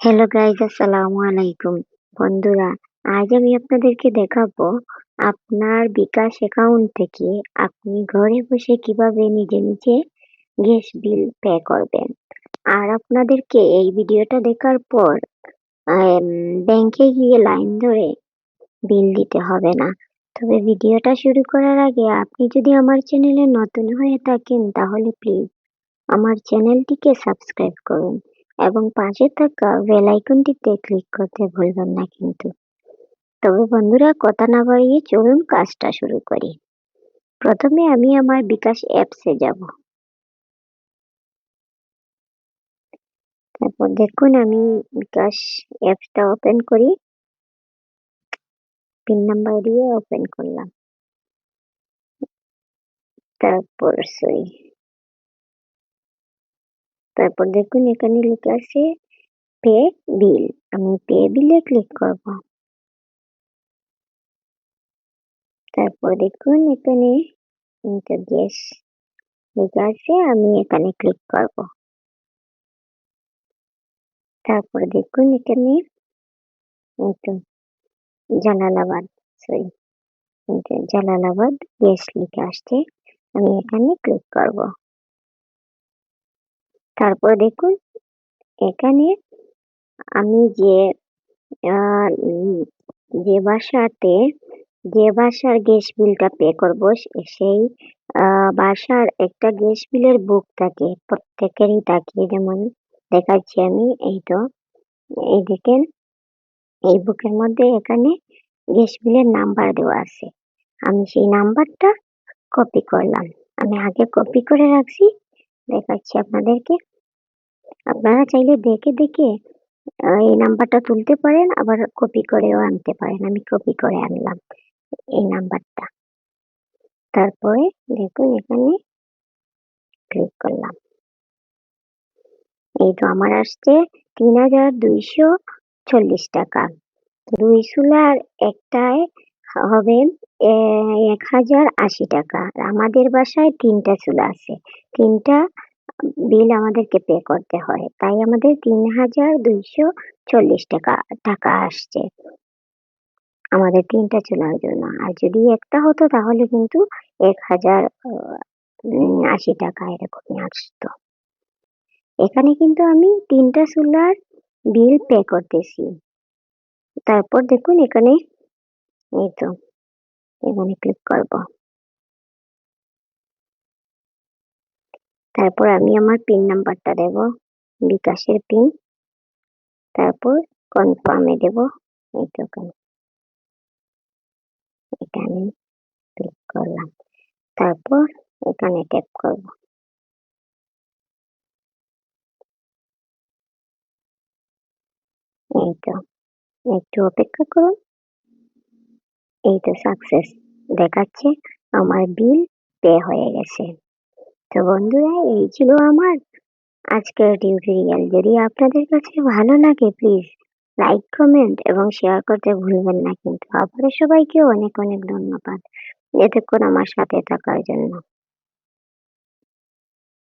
Hello guys আসসালামু আলাইকুম। বন্ধুরা, আজ আমি আপনাদেরকে দেখাবো আপনার বিকাশ অ্যাকাউন্ট থেকে আপনি ঘরে বসে কীভাবে নিজে নিজে গ্যাস বিল পে করবেন। আর আপনাদেরকে এই ভিডিওটা দেখার পর ব্যাংকে গিয়ে লাইন ধরে বিল দিতে হবে না। তবে ভিডিওটা শুরু করার আগে আপনি যদি আমার চ্যানেলে নতুন হয়ে থাকেন, তাহলে প্লিজ আমার চ্যানেলটিকে সাবস্ক্রাইব করুন। এবং পাশে থাকা বেল আইকনটিতে ক্লিক করতে ভুলবেন না কিন্তু। তবে বন্ধুরা, কথা না বাড়িয়ে চলুন কাজটা শুরু করি। প্রথমে আমি আমার বিকাশ অ্যাপসে যাব। তারপর দেখুন, আমি বিকাশ অ্যাপসটা ওপেন করি। পিন নাম্বার দিয়ে ওপেন করলাম। তারপর সরি তারপর দেখুন, এখানে লেখা আছে পে বিল আমি পে বিলে ক্লিক করব। তারপর দেখুন, এখানে গ্যাস লেখা আছে, আমি এখানে ক্লিক করব। তারপর দেখুন, এখানে জালালাবাদ সরি জালালাবাদ গ্যাস লিখে আসছে, আমি এখানে ক্লিক করব। তারপর দেখুন, এখানে আমি যে যে বাসাতে, যে বাসার গ্যাস বিলটা পে করব সেই বাসার একটা গ্যাস বিলের বুক থাকে, প্রত্যেকেরই থাকে, যেমন দেখাচ্ছি আমি, এই তো, এই দেখেন, এই বুকের মধ্যে এখানে গ্যাস বিলের নাম্বার দেওয়া আছে। আমি সেই নাম্বারটা কপি করলাম। আমি আগে কপি করে রাখছি, দেখাচ্ছি আপনাদেরকে। আপনারা চাইলে দেখে দেখে এই নাম্বারটা তুলতে পারেন, আবার কপি করেও আনতে পারেন। আমি কপি করে আনলাম এই নাম্বারটা তারপরে দেখুন এখানে ক্লিক করলাম। এই তো আমার আসছে তিন হাজার দুইশো চল্লিশ টাকা। দুই চুলার একটায় হবে এক হাজার আশি টাকা। আমাদের বাসায় তিনটা চুলা আছে। তিনটা বিল আমাদেরকে পে করতে হয়। তাই আমাদের তিন হাজার দুইশো চল্লিশ টাকা টাকা আসছে। আমাদের তিনটা চুলার জন্য। আর যদি একটা হতো তাহলে কিন্তু এক হাজার আশি টাকা এরকমই আসতো। এখানে কিন্তু আমি তিনটা চুলার বিল পে করতেছি। তারপর দেখুন এখানে, এই তো, এখানে ক্লিক করব। তারপর আমি আমার পিন নাম্বারটা দেব, বিকাশের পিন তারপর কনফার্মে দেব এই তো এখানে ক্লিক করলাম, তারপর এখানে ট্যাপ করব। এই তো, একটু অপেক্ষা করুন। এই তো সাকসেস দেখাচ্ছে, আমার বিল পে হয়ে গেছে। তো বন্ধুরা, এই ছিল আমার আজকের টিউটোরিয়াল যদি আপনাদের কাছে ভালো লাগে প্লিজ লাইক কমেন্ট এবং শেয়ার করতে ভুলবেন না। কিন্তু আবারও সবাইকে অনেক অনেক ধন্যবাদ। এতক্ষণ আমার সাথে থাকার জন্য।